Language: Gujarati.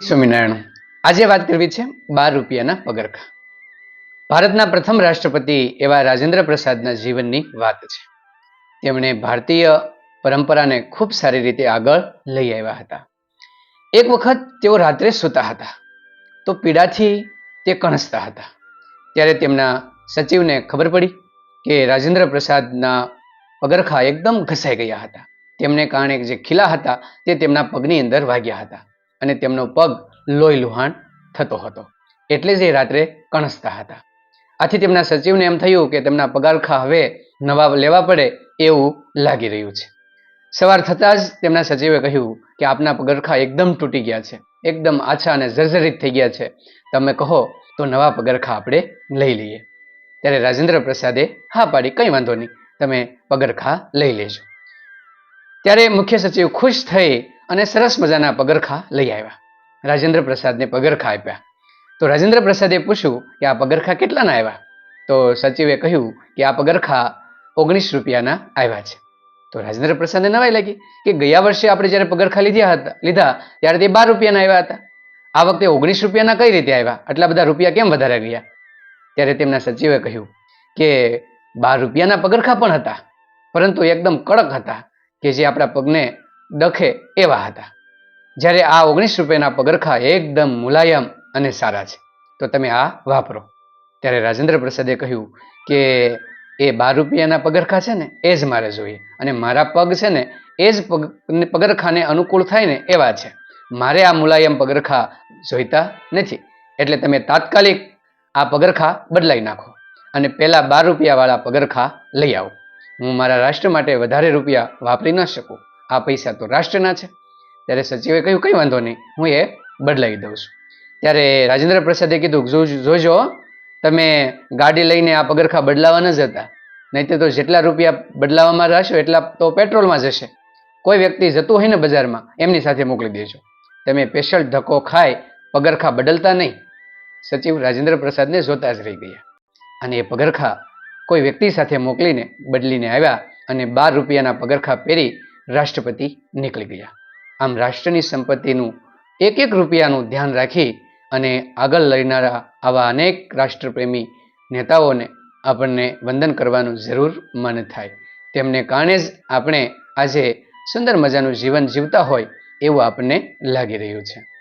સ્વામિનારાયણ, આજે વાત કરવી છે બાર રૂપિયાના પગરખા. ભારતના પ્રથમ રાષ્ટ્રપતિ એવા રાજેન્દ્ર પ્રસાદના જીવનની વાત છે. તેમણે ભારતીય પરંપરાને ખૂબ સારી રીતે આગળ લઈ આવ્યા હતા. એક વખત તેઓ રાત્રે સૂતા હતા, તો પીડાથી તે કણસતા હતા. ત્યારે તેમના સચિવને ખબર પડી કે રાજેન્દ્ર પ્રસાદના પગરખા એકદમ ઘસાઈ ગયા હતા. તેમને કારણે જે ખીલા હતા તે તેમના પગની અંદર વાગ્યા હતા. અને તેમનો પગ લોહી લુહાણ થતો હતો. એટલે જ એ રાત્રે કણસતા હતા. આથી તેમના સચિવને એમ થયું કે તેમના પગારખા હવે નવા લેવા પડે એવું લાગી રહ્યું છે. સવાર થતાં જ તેમના સચિવે કહ્યું કે આપના પગરખા એકદમ તૂટી ગયા છે. એકદમ આછા અને જર્જરિત થઈ ગયા છે. તમે કહો તો નવા પગરખા આપણે લઈ લઈએ. ત્યારે રાજેન્દ્ર પ્રસાદે હા પાડી કંઈ વાંધો નહીં. તમે પગરખા લઈ લેજો. ત્યારે મુખ્ય સચિવ ખુશ થઈ અને સરસ મજાના પગરખા લઈ આવ્યા. રાજેન્દ્ર પ્રસાદને પગરખા આપ્યા. તો રાજેન્દ્ર પ્રસાદે પૂછ્યું કે આ પગરખા કેટલાના આવ્યા? તો સચિવે કહ્યું કે આ પગરખા ઓગણીસ રૂપિયાના આવ્યા છે. તો રાજેન્દ્ર પ્રસાદને નવાઈ લાગી કે ગયા વર્ષે આપણે જ્યારે પગરખા લીધા હતા, લીધા, ત્યારે તે બાર રૂપિયાના આવ્યા હતા. આ વખતે ઓગણીસ રૂપિયાના કઈ રીતે આવ્યા? આટલા બધા રૂપિયા કેમ વધારે ગયા? ત્યારે તેમના સચિવે કહ્યું કે બાર રૂપિયાના પગરખા પણ હતા, પરંતુ એકદમ કડક હતા કે જે આપણા પગને દખે એવા હતા. જ્યારે આ ઓગણીસ રૂપિયાના પગરખા એકદમ મુલાયમ અને સારા છે. તો તમે આ વાપરો. ત્યારે રાજેન્દ્ર પ્રસાદે કહ્યું કે એ બાર રૂપિયાના પગરખા છે ને, એ જ મારે જોઈએ. અને મારા પગ છે ને, એ જ પગ, પગરખાને અનુકૂળ થાય ને એવા છે. મારે આ મુલાયમ પગરખા જોઈતા નથી. એટલે તમે તાત્કાલિક આ પગરખા બદલાઈ નાખો. અને પહેલા બાર રૂપિયાવાળા પગરખા લઈ આવો. હું મારા રાષ્ટ્ર માટે વધારે રૂપિયા વાપરી ન શકું. આ પૈસા તો રાષ્ટ્રના છે. ત્યારે સચિવે કહ્યું, કંઈ વાંધો નહીં, હું એ બદલાવી દઉં છું. ત્યારે રાજેન્દ્ર પ્રસાદે કીધું "જો- જોજો તમે ગાડી લઈને આ પગરખા બદલાવા ન જતા નહીં તો જેટલા રૂપિયા બદલાવામાં રહેશો, એટલા તો પેટ્રોલમાં જશે. કોઈ વ્યક્તિ જતું હોય ને બજારમાં, એમની સાથે મોકલી દેજો. તમે સ્પેશિયલ ધક્કો ખાય, પગરખા બદલતા નહીં. સચિવ રાજેન્દ્ર પ્રસાદને જોતા જ રહી ગયા. અને એ પગરખા કોઈ વ્યક્તિ સાથે મોકલીને બદલીને આવ્યા અને બાર રૂપિયાના પગરખા પહેરી રાષ્ટ્રપતિ નીકળી ગયા. આમ રાષ્ટ્રની સંપત્તિનું એક એક રૂપિયાનું ધ્યાન રાખી અને આગળ લડનારા આવા અનેક રાષ્ટ્રપ્રેમી નેતાઓને આપણને વંદન કરવાનું જરૂર મન થાય. તેમને કારણે જ આપણે આજે સુંદર મજાનું જીવન જીવતા હોય એવું આપણને લાગી રહ્યું છે.